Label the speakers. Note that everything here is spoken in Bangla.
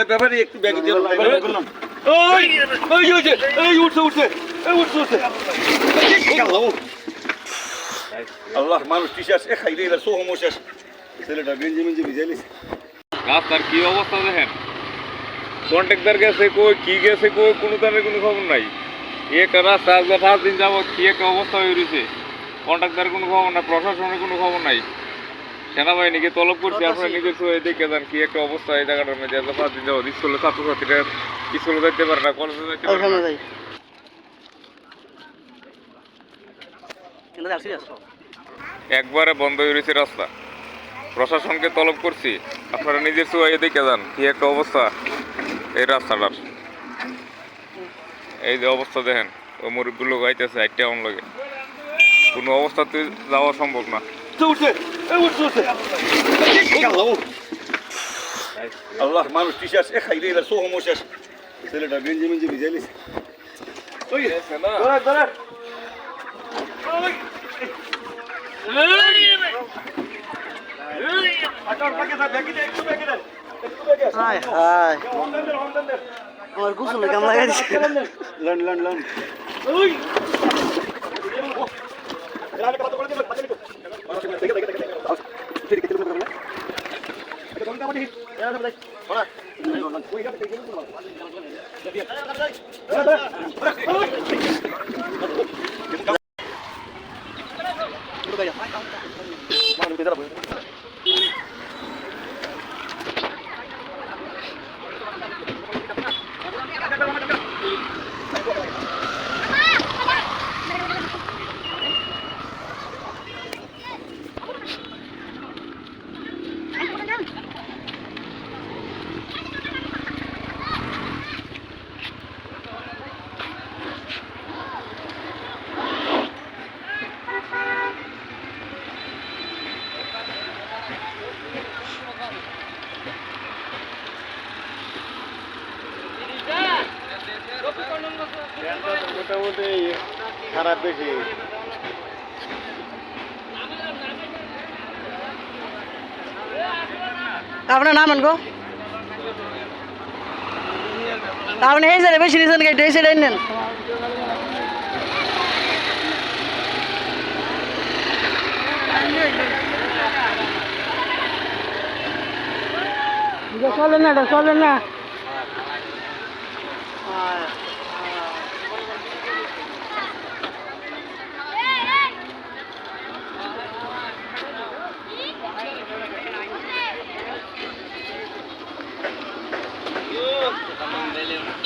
Speaker 1: এ ব্যাপারে একটু ব্যাগে দিয়ে ওই ওই উঠছে এই উঠছে উঠছে এই উঠছে উঠছে। আল্লাহ মানুষ টিশাস এ খাই দিয়ে সো সমস্যা ছেলেটা গেঞ্জি মেঞ্জি ভিজাইলিস
Speaker 2: রাস্তার কি অবস্থা দেখেন? কন্ট্রাক্টর গেছে কই কি গেছে কই কোনো তারের কোনো খবর নাই। একটা রাস্তা আজ পাঁচ দিন যাবত কি একটা অবস্থা হয়ে রয়েছে। কন্ট্রাক্টরের কোনো খবর নাই প্রশাসনের কোনো খবর নাই। সেনাবাহিনীকে তলব করছি আপনারা নিজের চোখে দেখে যান কি একটা অবস্থা এই জায়গাটার মধ্যে। স্কুলে ছাত্রছাত্রীরা স্কুলে যেতে পারে না কলেজে যেতে পারে না। একবারে বন্ধ হয়ে রয়েছে রাস্তা। প্রশাসনকে তলব করছি আপনারা নিজের চোখে দেখে যান কি একটা অবস্থা এই রাস্তাটার। এই যে অবস্থা দেখেন ওই মুরগগুলো গাইতেছে একটা এমন লাগে কোনো অবস্থাতে যাওয়া সম্ভব না।
Speaker 1: উঠছে এই উঠছে উঠছে আল্লাহ মানুষ টিশাস এ খাই দিয়ে সো সমস্যা ছেলেটা গেঞ্জি মেঞ্জি ভিজাইলিস
Speaker 3: আমার গুসল কেমন লাগাই দিছে
Speaker 1: লন লন লন Ah, মোটামুটি খারাপ বেশি
Speaker 3: আপনার নাম আনগো আপনি এই সাইডে বেশি গাইড এই সাইডে নেন। চলে না এটা চলে না। Thank you.